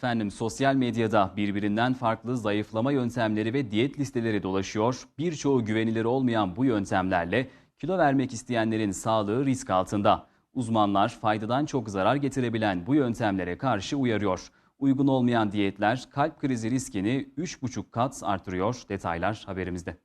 Efendim sosyal medyada birbirinden farklı zayıflama yöntemleri ve diyet listeleri dolaşıyor. Birçoğu güvenilir olmayan bu yöntemlerle kilo vermek isteyenlerin sağlığı risk altında. Uzmanlar faydadan çok zarar getirebilen bu yöntemlere karşı uyarıyor. Uygun olmayan diyetler kalp krizi riskini 3,5 kat artırıyor. Detaylar haberimizde.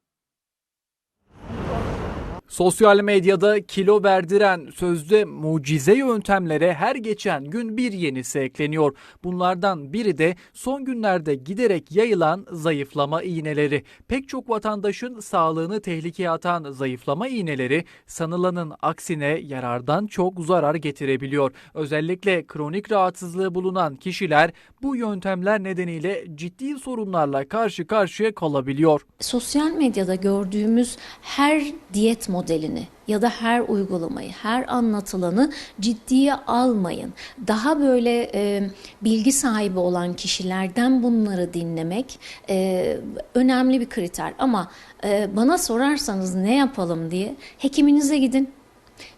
Sosyal medyada kilo verdiren sözde mucize yöntemlere her geçen gün bir yenisi ekleniyor. Bunlardan biri de son günlerde giderek yayılan zayıflama iğneleri. Pek çok vatandaşın sağlığını tehlikeye atan zayıflama iğneleri sanılanın aksine yarardan çok zarar getirebiliyor. Özellikle kronik rahatsızlığı bulunan kişiler bu yöntemler nedeniyle ciddi sorunlarla karşı karşıya kalabiliyor. sosyal medyada gördüğümüz her diyet modelini ya da her uygulamayı, her anlatılanı ciddiye almayın. Daha böyle e, bilgi sahibi olan kişilerden bunları dinlemek e, önemli bir kriter. Ama e, bana sorarsanız ne yapalım diye hekiminize gidin.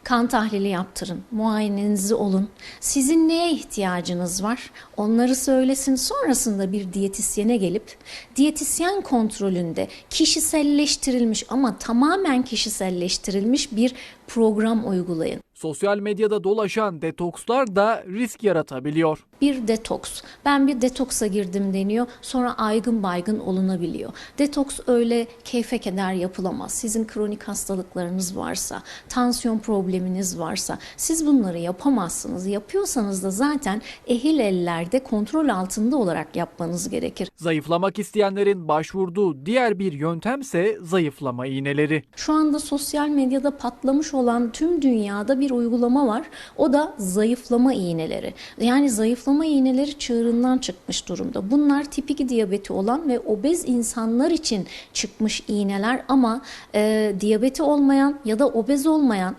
Kan tahlili yaptırın, muayenenizi olun. Sizin neye ihtiyacınız var? Onları söylesin. Sonrasında bir diyetisyene gelip diyetisyen kontrolünde kişiselleştirilmiş ama tamamen kişiselleştirilmiş bir program uygulayın. Sosyal medyada dolaşan detokslar da risk yaratabiliyor. Bir detoks. Ben bir detoksa girdim deniyor. Sonra aygın baygın olunabiliyor. Detoks öyle keyfe keder yapılamaz. Sizin kronik hastalıklarınız varsa, tansiyon probleminiz varsa siz bunları yapamazsınız. Yapıyorsanız da zaten ehil ellerde kontrol altında olarak yapmanız gerekir. Zayıflamak isteyenlerin başvurduğu diğer bir yöntemse zayıflama iğneleri. Şu anda sosyal medyada patlamış olan tüm dünyada bir uygulama var. O da zayıflama iğneleri. Yani zayıflama iğneleri çığırından çıkmış durumda. Bunlar tip 2 diyabeti olan ve obez insanlar için çıkmış iğneler ama e, diyabeti olmayan ya da obez olmayan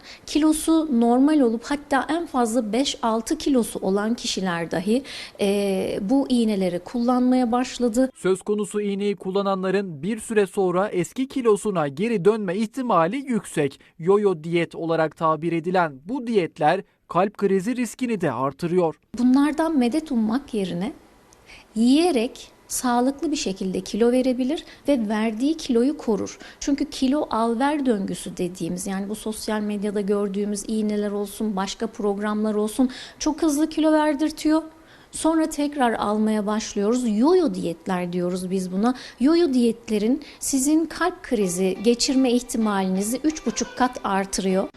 kilosu normal olup hatta en fazla 5-6 kilosu olan kişiler dahi e, bu iğneleri kullanmaya başladı. Söz konusu iğneyi kullananların bir süre sonra eski kilosuna geri dönme ihtimali yüksek. Yoyo diyet olarak tabir edilen bu diyetler kalp krizi riskini de artırıyor. Bunlardan medet ummak yerine yiyerek sağlıklı bir şekilde kilo verebilir ve verdiği kiloyu korur. Çünkü kilo al ver döngüsü dediğimiz yani bu sosyal medyada gördüğümüz iğneler olsun, başka programlar olsun çok hızlı kilo verdirtiyor. Sonra tekrar almaya başlıyoruz. Yoyo diyetler diyoruz biz buna. Yoyo diyetlerin sizin kalp krizi geçirme ihtimalinizi 3,5 kat artırıyor.